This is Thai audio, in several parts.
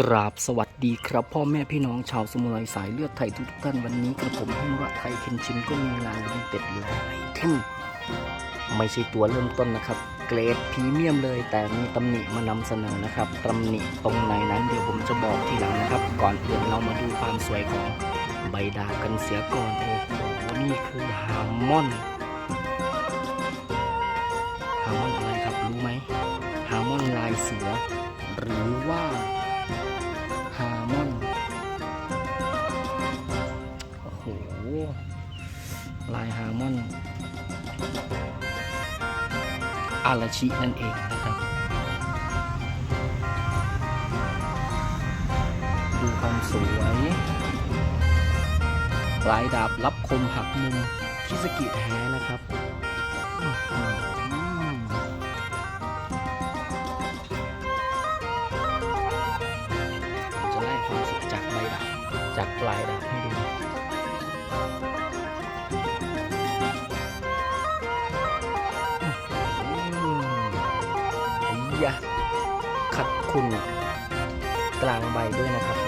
กราบสวัสดีครับ พ่อแม่พี่น้องชาวสมุไรสายเลือดไทยทุกท่านวันนี้กระผมพุ่มระไทยเคนชินก็มีงานลิมิเต็ดหลายไอเทมไม่ใช่ตัวเริ่มต้นนะครับ เกรดพรีเมียมเลย แต่มีตำหนิมานำเสนอนะครับตำหนิตรงไหนนั้นเดี๋ยวผมจะบอกทีหลังนะครับ ก่อนอื่นเรามาดูความสวยของใบดาบกันเสียก่อนโอ้โหนี่คือฮาร์มอนฮาร์มอนอะไรครับรู้ไหมฮาร์มอนลายเสือ หรือว่า ลายฮาร์มอนอาราชินั่นเองนะครับ ดูความสวยลายดาบรับคมหักมุมคิสกิแท้นะครับผมจะไล่ความสุขจากใบดาบจากปลายดาบให้ดู ยะขัดคุณกลางใบด้วยนะครับ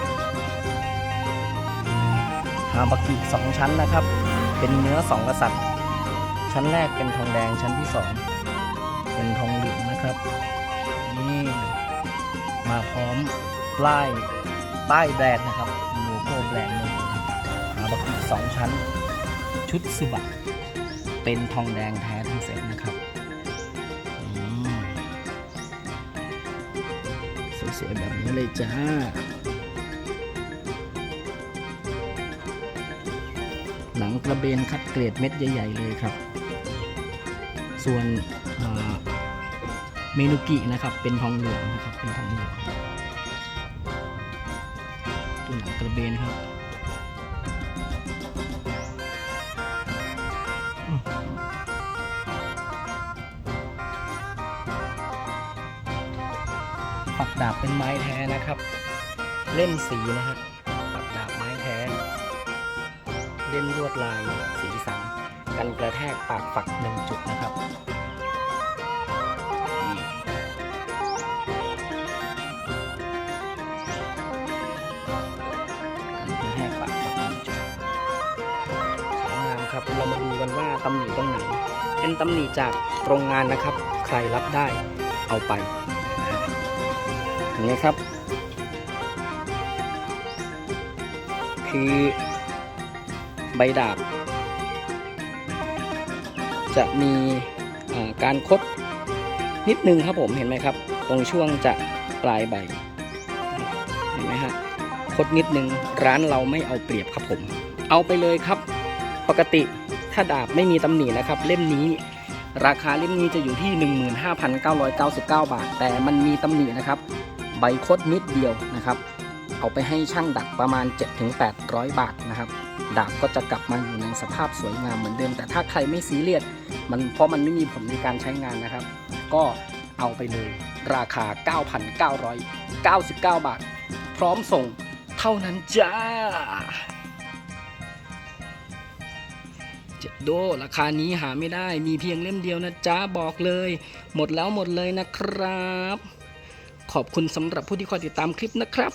ฮาบากิสองชั้นนะครับ เป็นเนื้อสองกษัตริย์ ชั้นแรกเป็นทองแดงชั้นที่สองเป็นทองเหลืองนะครับ นี่มาพร้อมป้ายป้ายแบรนด์นะครับโลโก้แบรนด์เลยอาบักอีกสองชั้น ชุดสุบะเป็นทองแดงแท้ สวยๆแบบนี้เลยจ้าหนังกระเบนคัดเกรดเม็ดใหญ่ๆเลยครับ ส่วนเมนูกินะครับ เป็นทองเหลืองนะครับ เป็นทองเหลืองตัวหนังกระเบนครับ ปักดาบเป็นไม้แท้นะครับ เล่มสีนะฮะปักดาบไม้แท้ เล่นลวดลายสีสันกันกระแทกปากฝักหนึ่งจุดนะครับกันกระแทกปากหนึ่งจุดสวยงามครับเรามาดูกันว่าตำหนิตรงไหน เป็นตำหนิจากโรงงานนะครับ ใครรับได้เอาไป เห็นไหมครับ คือใบดาบ จะมีการคดนิดนึงครับผมเห็นไหมครับ ตรงช่วงจะปลายใบ เห็นไหมฮะคดนิดนึงร้านเราไม่เอาเปรียบครับผม เอาไปเลยครับ ปกติถ้าดาบไม่มีตำหนินะครับ เล่มนี้ราคาเล่มนี้จะอยู่ที่ 15,999 บาท แต่มันมีตำหนินะครับ ใบคดนิดเดียวนะครับ เอาไปให้ช่างดัดประมาณ 7-800 บาทนะครับ ดาบก็จะกลับมาอยู่ในสภาพสวยงามเหมือนเดิม แต่ถ้าใครไม่ซีเรียสมันเพราะมันไม่มีผลในการใช้งานนะครับ ก็เอาไปเลยราคา 9,999 บาท พร้อมส่งเท่านั้นจ้าเจ็ดโดราคานี้หาไม่ได้มีเพียงเล่มเดียวนะจ๊ะ บอกเลย หมดแล้วหมดเลยนะครับ ขอบคุณสำหรับผู้ที่คอยติดตามคลิปนะครับ